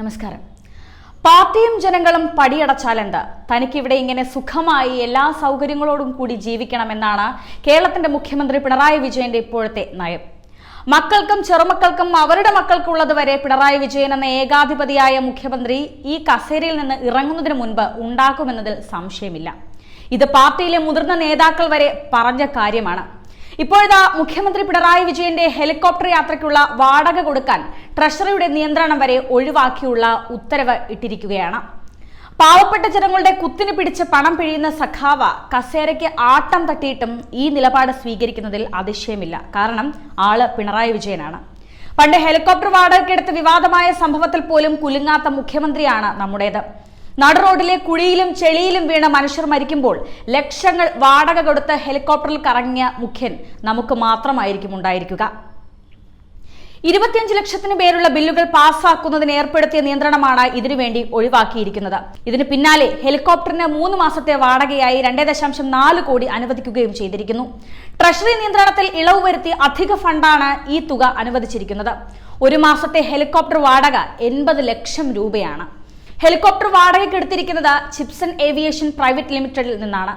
നമസ്കാരം. പാർട്ടിയും ജനങ്ങളും പടിയടച്ചാലെന്ത്? തനിക്കിവിടെ ഇങ്ങനെ സുഖമായി എല്ലാ സൗകര്യങ്ങളോടും കൂടി ജീവിക്കണമെന്നാണ് കേരളത്തിന്റെ മുഖ്യമന്ത്രി പിണറായി വിജയന്റെ ഇപ്പോഴത്തെ നയം. മക്കൾക്കും ചെറുമക്കൾക്കും അവരുടെ മക്കൾക്കുള്ളത് വരെ പിണറായി വിജയൻ എന്ന ഏകാധിപതിയായ മുഖ്യമന്ത്രി ഈ കസേരയിൽ നിന്ന് ഇറങ്ങുന്നതിന് മുൻപ് ഉണ്ടാക്കുമെന്നതിൽ സംശയമില്ല. ഇത് പാർട്ടിയിലെ മുതിർന്ന നേതാക്കൾ വരെ പറഞ്ഞ കാര്യമാണ്. ഇപ്പോഴിതാ മുഖ്യമന്ത്രി പിണറായി വിജയന്റെ ഹെലികോപ്റ്റർ യാത്രയ്ക്കുള്ള വാടക കൊടുക്കാൻ ട്രഷറിയുടെ നിയന്ത്രണം വരെ ഒഴിവാക്കിയുള്ള ഉത്തരവ് ഇട്ടിരിക്കുകയാണ്. പാവപ്പെട്ട ജനങ്ങളുടെ കുത്തിന് പിടിച്ച് പണം പിഴിയുന്ന സഖാവ കസേരയ്ക്ക് ആട്ടം തട്ടിയിട്ടും ഈ നിലപാട് സ്വീകരിക്കുന്നതിൽ അതിശയമില്ല. കാരണം ആൾ പിണറായി വിജയനാണ്. പണ്ട് ഹെലികോപ്റ്റർ വാടകയ്ക്കെടുത്ത് വിവാദമായ സംഭവത്തിൽ പോലും കുലുങ്ങാത്ത മുഖ്യമന്ത്രിയാണ് നമ്മുടേത്. നടുറോഡിലെ കുഴിയിലും ചെളിയിലും വീണ മനുഷ്യർ മരിക്കുമ്പോൾ ലക്ഷങ്ങൾ വാടക കൊടുത്ത് ഹെലികോപ്റ്ററിൽ കറങ്ങിയ മുഖ്യൻ നമുക്ക് മാത്രമായിരിക്കും ഉണ്ടായിരിക്കുക. ഇരുപത്തിയഞ്ച് ലക്ഷത്തിന് പേരുള്ള ബില്ലുകൾ പാസ്സാക്കുന്നതിന് ഏർപ്പെടുത്തിയ നിയന്ത്രണമാണ് ഇതിനുവേണ്ടി ഒഴിവാക്കിയിരിക്കുന്നത്. ഇതിന് പിന്നാലെ ഹെലികോപ്റ്ററിന് മൂന്ന് മാസത്തെ വാടകയായി രണ്ടേ ദശാംശം നാല് കോടി അനുവദിക്കുകയും ചെയ്തിരിക്കുന്നു. ട്രഷറി നിയന്ത്രണത്തിൽ ഇളവ് വരുത്തി അധിക ഫണ്ടാണ് ഈ തുക അനുവദിച്ചിരിക്കുന്നത്. ഒരു മാസത്തെ ഹെലികോപ്റ്റർ വാടക എൺപത് ലക്ഷം രൂപയാണ്. ഹെലികോപ്റ്റർ വാടകയ്ക്ക് എടുത്തിരിക്കുന്നത് ചിപ്സൺ ഏവിയേഷൻ പ്രൈവറ്റ് ലിമിറ്റഡിൽ നിന്നാണ്.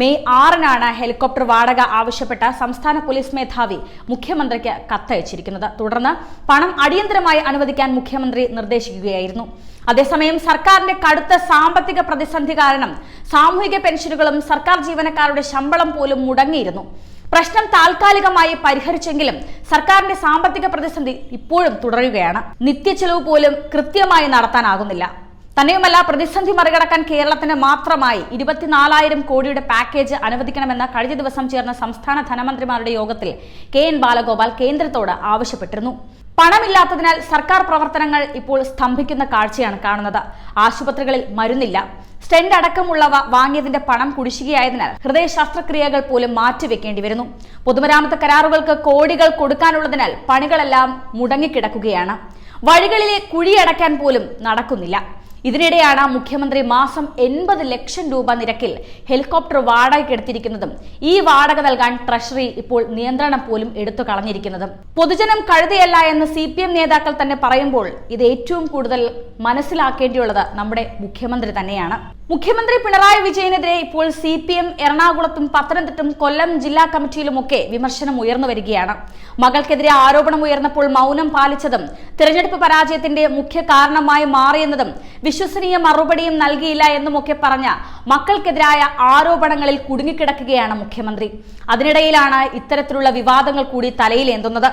മെയ് ആറിനാണ് ഹെലികോപ്റ്റർ വാടക ആവശ്യപ്പെട്ട സംസ്ഥാന പോലീസ് മേധാവി മുഖ്യമന്ത്രിക്ക് കത്തയച്ചിരിക്കുന്നത്. തുടർന്ന് പണം അടിയന്തരമായി അനുവദിക്കാൻ മുഖ്യമന്ത്രി നിർദ്ദേശിക്കുകയായിരുന്നു. അതേസമയം സർക്കാരിന്റെ കടുത്ത സാമ്പത്തിക പ്രതിസന്ധി കാരണം സാമൂഹിക പെൻഷനുകളും സർക്കാർ ജീവനക്കാരുടെ ശമ്പളം പോലും മുടങ്ങിയിരുന്നു. പ്രശ്നം താൽക്കാലികമായി പരിഹരിച്ചെങ്കിലും സർക്കാരിന്റെ സാമ്പത്തിക പ്രതിസന്ധി ഇപ്പോഴും തുടരുകയാണ്. നിത്യച്ചെലവ് പോലും കൃത്യമായി നടത്താനാകുന്നില്ല. തന്നെയുമല്ല പ്രതിസന്ധി മറികടക്കാൻ കേരളത്തിന് മാത്രമായി ഇരുപത്തിനാലായിരം കോടിയുടെ പാക്കേജ് അനുവദിക്കണമെന്ന് കഴിഞ്ഞ ദിവസം ചേർന്ന സംസ്ഥാന ധനമന്ത്രിമാരുടെ യോഗത്തിൽ കെ എൻ ബാലഗോപാൽ കേന്ദ്രത്തോട് ആവശ്യപ്പെട്ടിരുന്നു. പണമില്ലാത്തതിനാൽ സർക്കാർ പ്രവർത്തനങ്ങൾ ഇപ്പോൾ സ്തംഭിക്കുന്ന കാഴ്ചയാണ് കാണുന്നത്. ആശുപത്രികളിൽ മരുന്നില്ല. സ്റ്റെൻഡ് അടക്കമുള്ളവ വാങ്ങിയതിന്റെ പണം കുടിശ്ശികയായതിനാൽ ഹൃദയ ശസ്ത്രക്രിയകൾ പോലും മാറ്റിവെക്കേണ്ടി വരുന്നു. പൊതുമരാമത്ത് കരാറുകൾക്ക് കോടികൾ കൊടുക്കാനുള്ളതിനാൽ പണികളെല്ലാം മുടങ്ങിക്കിടക്കുകയാണ്. വഴികളിലെ കുഴിയടയ്ക്കാൻ പോലും നടക്കുന്നില്ല. ഇതിനിടെയാണ് മുഖ്യമന്ത്രി മാസം എൺപത് ലക്ഷം രൂപ നിരക്കിൽ ഹെലികോപ്റ്റർ വാടകയ്ക്ക് എടുത്തിരിക്കുന്നതും ഈ വാടക നൽകാൻ ട്രഷറി ഇപ്പോൾ നിയന്ത്രണം പോലും എടുത്തു കളഞ്ഞിരിക്കുന്നതും. പൊതുജനം കഴുതയല്ല എന്ന് സി നേതാക്കൾ തന്നെ പറയുമ്പോൾ ഇത് ഏറ്റവും കൂടുതൽ മനസ്സിലാക്കേണ്ടിയുള്ളത് നമ്മുടെ മുഖ്യമന്ത്രി തന്നെയാണ്. മുഖ്യമന്ത്രി പിണറായി വിജയനെതിരെ ഇപ്പോൾ സി പി എം എറണാകുളത്തും പത്തനംതിട്ടും കൊല്ലം ജില്ലാ കമ്മിറ്റിയിലുമൊക്കെ വിമർശനം ഉയർന്നു വരികയാണ്. മകൾക്കെതിരെ ആരോപണം ഉയർന്നപ്പോൾ മൗനം പാലിച്ചതും തിരഞ്ഞെടുപ്പ് പരാജയത്തിന്റെ മുഖ്യ കാരണമായി മാറിയെന്നതും വിശ്വസനീയ മറുപടിയും നൽകിയില്ല എന്നുമൊക്കെ പറഞ്ഞ മക്കൾക്കെതിരായ ആരോപണങ്ങളിൽ കുടുങ്ങിക്കിടക്കുകയാണ് മുഖ്യമന്ത്രി. അതിനിടയിലാണ് ഇത്തരത്തിലുള്ള വിവാദങ്ങൾ കൂടി തലയിലേന്തുന്നത്